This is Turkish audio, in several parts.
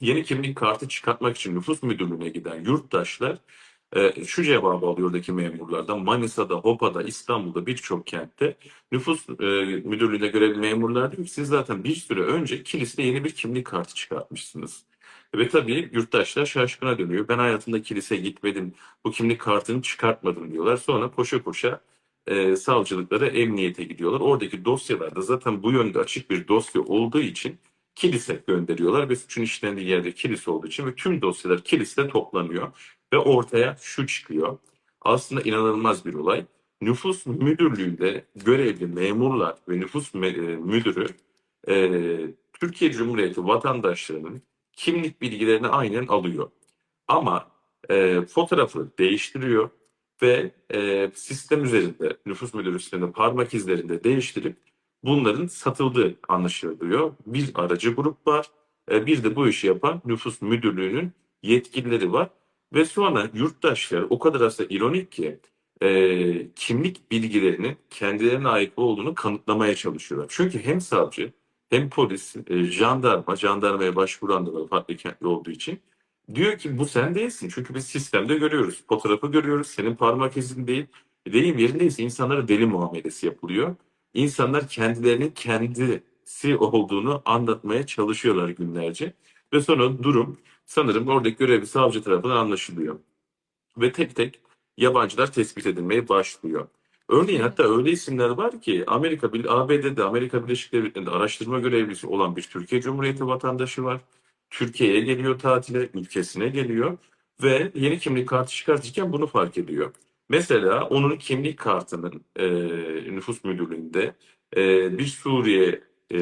Yeni kimlik kartı çıkartmak için nüfus müdürlüğüne giden yurttaşlar e, şu cevabı alıyor oradaki memurlardan. Manisa'da, Hopa'da, İstanbul'da birçok kentte nüfus e, müdürlüğüne görevli memurlar diyor ki siz zaten bir süre önce kilisede yeni bir kimlik kartı çıkartmışsınız. Ve tabii yurttaşlar şaşkına dönüyor. Ben hayatımda kilise gitmedim, bu kimlik kartını çıkartmadım diyorlar. Sonra koşa koşa e, savcılıklara, emniyete gidiyorlar. Oradaki dosyalarda zaten bu yönde açık bir dosya olduğu için kilise gönderiyorlar ve suçun işlendiği yerde kilise olduğu için ve tüm dosyalar kiliste toplanıyor ve ortaya şu çıkıyor. Aslında inanılmaz bir olay. Nüfus müdürlüğünde görevli memurlar ve nüfus e, müdürü e, Türkiye Cumhuriyeti vatandaşlarının kimlik bilgilerini aynen alıyor. Ama e, fotoğrafı değiştiriyor ve e, sistem üzerinde, nüfus müdürü sisteminde parmak izlerinde değiştirip bunların satıldığı anlaşılıyor. Bir aracı grup var, e, bir de bu işi yapan nüfus müdürlüğünün yetkilileri var. Ve sonra yurttaşlar o kadar aslında ironik ki e, kimlik bilgilerinin kendilerine ait olduğunu kanıtlamaya çalışıyorlar. Çünkü hem savcı hem polis, e, jandarma, jandarmaya başvuran da farklı kentli olduğu için diyor ki bu sen değilsin. Çünkü biz sistemde görüyoruz. Fotoğrafı görüyoruz. Senin parmak izin değil. Deyim yerindeyse insanlara deli muamelesi yapılıyor. İnsanlar kendilerinin kendisi olduğunu anlatmaya çalışıyorlar günlerce. Ve sonra durum sanırım oradaki görevli savcı tarafından anlaşılıyor. Ve tek tek yabancılar tespit edilmeye başlıyor. Örneğin hatta öyle isimler var ki Amerika, ABD'de, Amerika Birleşik Devletleri'nde araştırma görevlisi olan bir Türkiye Cumhuriyeti vatandaşı var. Türkiye'ye geliyor tatile, ülkesine geliyor ve yeni kimlik kartı çıkartırken bunu fark ediyor. Mesela onun kimlik kartının e, nüfus müdürlüğünde e, bir Suriye e,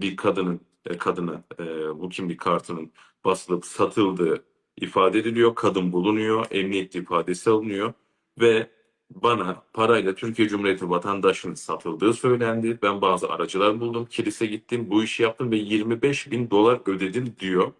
bir kadının e, kadına e, bu kimlik kartının basılıp satıldığı ifade ediliyor. Kadın bulunuyor, emniyette ifadesi alınıyor ve bana parayla Türkiye Cumhuriyeti vatandaşlığının satıldığı söylendi. Ben bazı aracılar buldum, kilise gittim, bu işi yaptım ve 25 bin dolar ödedim diyor.